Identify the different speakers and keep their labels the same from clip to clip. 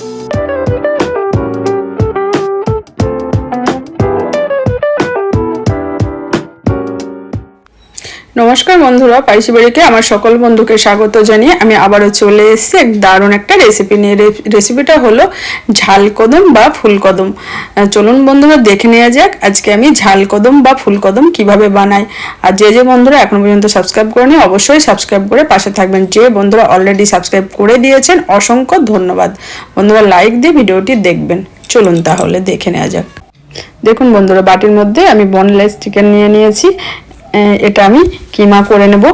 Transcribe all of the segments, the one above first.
Speaker 1: Thank you. নমস্কার বন্ধুরা পাইসি বাড়িকে আমার সকল বন্ধুকে স্বাগত জানিয়ে আমি আবারও চলে এসেছি এক দারুণ একটা রেসিপি নিয়ে। রেসিপিটা হলো ঝাল কদম বা ফুল কদম। চলুন বন্ধুরা, দেখে নেওয়া যাক আজকে আমি ঝাল কদম বা ফুল কদম কীভাবে বানাই। আর যে যে বন্ধুরা এখন পর্যন্ত সাবস্ক্রাইব করেনি, অবশ্যই সাবস্ক্রাইব করে পাশে থাকবেন। যে বন্ধুরা অলরেডি সাবস্ক্রাইব করে দিয়েছেন, অসংখ্য ধন্যবাদ। বন্ধুরা লাইক দিয়ে ভিডিওটি দেখবেন। চলুন তাহলে দেখে নেওয়া যাক। দেখুন বন্ধুরা, বাটির মধ্যে আমি বনলেস চিকেন নিয়ে নিয়েছি। এটা আমি কিমা করে নেব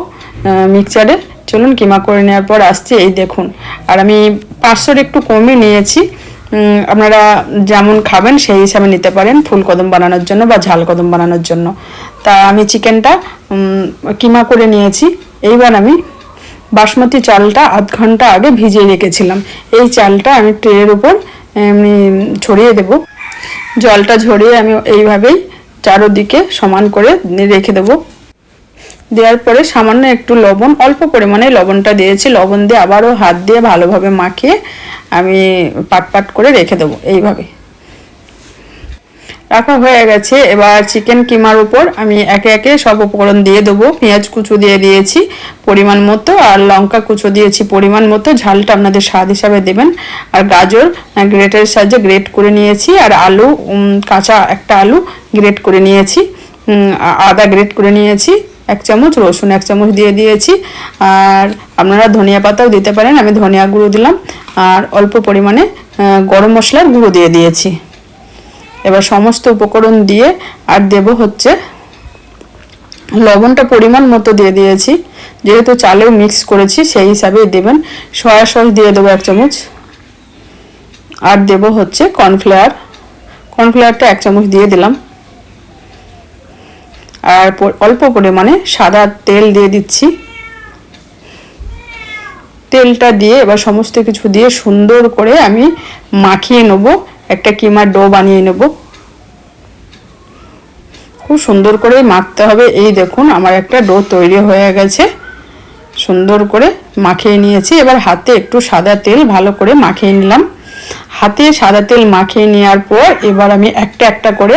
Speaker 1: মিক্সচারে চলুন কিমা করে নেওয়ার পর আসছি, এই দেখুন। আর আমি পাঁচশোর একটু কমই নিয়েছি। আপনারা যেমন খাবেন সেই হিসাবে নিতে পারেন ফুল কদম বানানোর জন্য বা ঝাল কদম বানানোর জন্য। তা আমি চিকেনটা কিমা করে নিয়েছি। এইবার আমি বাসমতি চালটা আধ ঘণ্টা আগে ভিজিয়ে রেখেছিলাম। এই চালটা আমি ট্রের উপর, এমনি ছড়িয়ে দেবো। জলটা ঝরিয়ে আমি এইভাবেই চারোদিকে সমান করে রেখে দেবো। দেওয়ার পরে সামান্য একটু লবণ, অল্প পরিমাণে লবণটা দিয়েছি। লবণ দিয়ে আবারও হাত দিয়ে ভালোভাবে মাখিয়ে আমি পাট পাট করে রেখে দেবো। এইভাবে। রাখা হয়ে গেছে। এবার চিকেন কিমার উপর আমি একে একে সব উপকরণ দিয়ে দেবো। পেঁয়াজ কুচো দিয়ে দিয়েছি পরিমাণ মতো আর লঙ্কা কুচো দিয়েছি পরিমাণ মতো। ঝালটা আপনাদের স্বাদ হিসাবে দেবেন। আর গাজর গ্রেটের সাহায্যে গ্রেট করে নিয়েছি। আর আলু কাঁচা একটা আলু গ্রেট করে নিয়েছি। আদা গ্রেট করে নিয়েছি। এক চামচ, রসুন এক চামচ দিয়ে দিয়েছি। আর আপনারা ধনিয়া পাতাও দিতে পারেন। আমি ধনিয়া গুঁড়ো দিলাম। আর অল্প পরিমাণে গরম মশলার গুঁড়ো দিয়ে দিয়েছি। এবার সমস্ত উপকরণ দিয়ে আর দেব হচ্ছে লবণটা পরিমাণ মতো দিয়ে দিয়েছি। যেহেতু চালেও মিক্স করেছি, সেই হিসাবেই দেবেন। সয়া সস দিয়ে দেবো এক চামচ। আর দেব হচ্ছে কর্নফ্লাওয়ার কর্নফ্লাওয়ারটা এক চামচ দিয়ে দিলাম। আর অল্প পরিমাণে সাদা তেল দিয়ে দিচ্ছি। তেলটা দিয়ে এবার সমস্ত কিছু দিয়ে সুন্দর করে আমি মাখিয়ে নেব। একটা কিমার ডো বানিয়ে নেব। খুব সুন্দর করে মাখতে হবে। এই দেখুন, আমার একটা ডো তৈরি হয়ে গেছে। সুন্দর করে মাখিয়ে নিয়েছি। এবার হাতে একটু সাদা তেল ভালো করে মাখিয়ে নিলাম। হাতে সাদা তেল মাখিয়ে নেওয়ার পর এবার আমি একটা একটা করে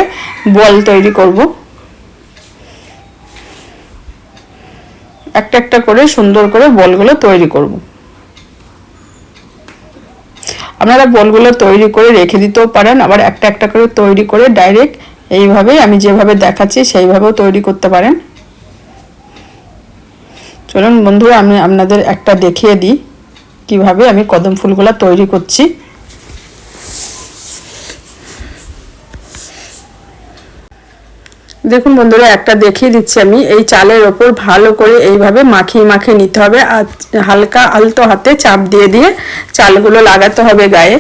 Speaker 1: বল তৈরি করব। একটা একটা করে সুন্দর করে বলগুলো তৈরি করব। আপনারা বলগুলো তৈরি করে রেখে দিতেও পারেন, আবার একটা একটা করে তৈরি করে ডাইরেক্ট এইভাবে আমি যেভাবে দেখাচ্ছি, সেইভাবেও তৈরি করতে পারেন। চলুন বন্ধুরা, আমি আপনাদের একটা দেখিয়ে দিই, কীভাবে আমি কদম ফুলগুলো তৈরি করছি। দেখুন বন্ধুরা, একটা দেখিয়ে দিচ্ছি আমি, এই চালের ওপর ভালো করে এইভাবে মাখিয়ে মাখিয়ে নিতে হবে, আর হালকা আলতো হাতে চাপ দিয়ে দিয়ে চালগুলো লাগাতে হবে গায়ে।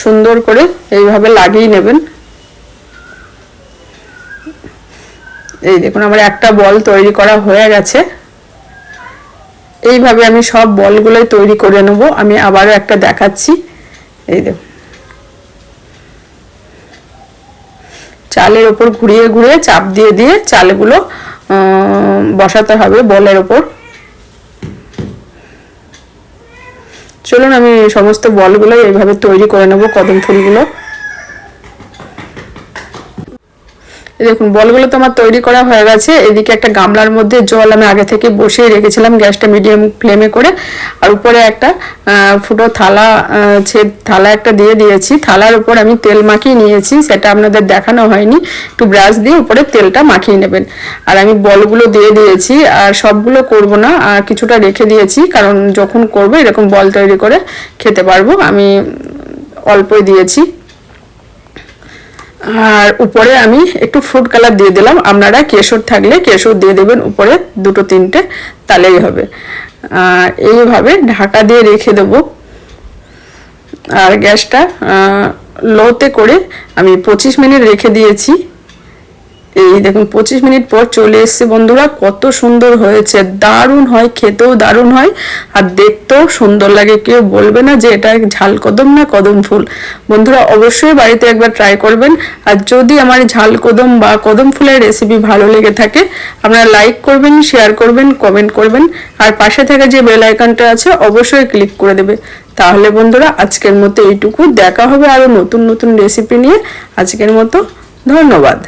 Speaker 1: সুন্দর করে এইভাবে লাগিয়ে নেবেন। এই দেখুন, আমার একটা বল তৈরি করা হয়ে গেছে। এইভাবে আমি সব বলগুলোই তৈরি করে নেব। আমি আবারও একটা দেখাচ্ছি। এই দেখুন। চালের ওপর ঘুরিয়ে ঘুরিয়ে চাপ দিয়ে দিয়ে চালগুলো বসাতে হবে বলের ওপর। চলুন আমি সমস্ত বলগুলো এইভাবে তৈরি করে নেব কদম ফুলগুলো এই দেখুন, বলগুলো তো আমার তৈরি করা হয়ে গেছে। এদিকে একটা গামলার মধ্যে জল আমি আগে থেকে বসিয়ে রেখেছিলাম গ্যাসটা মিডিয়াম ফ্লেমে করে। আর উপরে একটা ফুটো থালা ছেদ থালা একটা দিয়ে দিয়েছি। থালার উপর আমি তেল মাখিয়ে নিয়েছি, সেটা আপনাদের দেখানো হয়নি। একটু ব্রাশ দিয়ে উপরে তেলটা মাখিয়ে নেবেন। আর আমি বলগুলো দিয়ে দিয়েছি, আর সবগুলো করব না, আর কিছুটা রেখে দিয়েছি, কারণ যখন করব এরকম বল তৈরি করে খেতে পারব। আমি অল্পই দিয়েছি। আর উপরে আমি একটু ফ্রুট কালার দিয়ে দিলাম। আপনারা কেশর থাকলে কেশর দিয়ে দেবেন উপরে দুটো তিনটে তালেই হবে। আর এইভাবে ঢাকা দিয়ে রেখে দেবো। আর গ্যাসটা লোতে করে আমি পঁচিশ মিনিট রেখে দিয়েছি। এই দেখুন, পঁচিশ মিনিট পর চলে এসছে বন্ধুরা, কত সুন্দর হয়েছে। দারুণ হয়, খেতেও দারুণ হয়, আর দেখতেও সুন্দর লাগে। কেউ বলবে না যে এটা ঝাল কদম না কদম ফুল। বন্ধুরা, অবশ্যই বাড়িতে একবার ট্রাই করবেন। আর যদি আমার ঝাল কদম বা কদম ফুলের রেসিপি ভালো লেগে থাকে, আপনারা লাইক করবেন শেয়ার করবেন কমেন্ট করবেন। আর পাশে থাকা যে বেল আইকনটা আছে, অবশ্যই ক্লিক করে দেবে। তাহলে বন্ধুরা, আজকের মতো এইটুকু। দেখা হবে আরও নতুন নতুন রেসিপি নিয়ে। আজকের মতো ধন্যবাদ।